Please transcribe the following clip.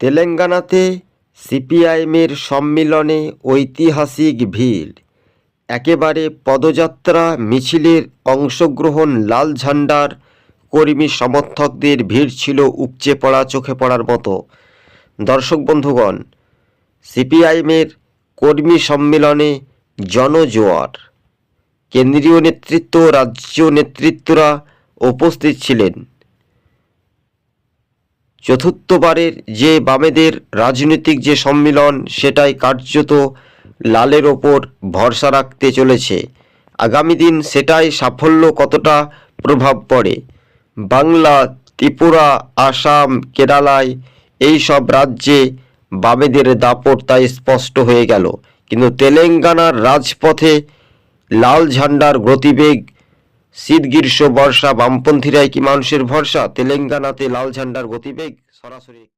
তেলেঙ্গানাতে সিপিআইএমের সম্মেলনে ঐতিহাসিক ভিড়। একেবারে পদযাত্রা মিছিলের অংশগ্রহণ লাল ঝান্ডার কর্মী সমর্থকদের ভিড় ছিল উপচে পড়া চোখে পড়ার মতো। দর্শক বন্ধুগণ, সিপিআইএমের কর্মী সম্মেলনে জনজোয়ার। কেন্দ্রীয় নেতৃত্ব, রাজ্য নেতৃত্বরা উপস্থিত ছিলেন। চতুর্থবারের যে বামেদের রাজনৈতিক যে সম্মিলন, সেটাই কার্যত লালের ওপর ভরসা রাখতে চলেছে। আগামী দিন সেটাই সাফল্য কতটা প্রভাব পড়ে। বাংলা, ত্রিপুরা, আসাম, কেরালায় এই সব রাজ্যে বামেদের দাপট তাই স্পষ্ট হয়ে গেল। কিন্তু তেলেঙ্গানার রাজপথে লাল ঝান্ডার গতিবেগ শীত গ্রীষ্ম বর্ষা বামপন্থীরাই কি মানুষের ভরসা? তেলেঙ্গানাতে লাল ঝান্ডার গতিবেগ সরাসরি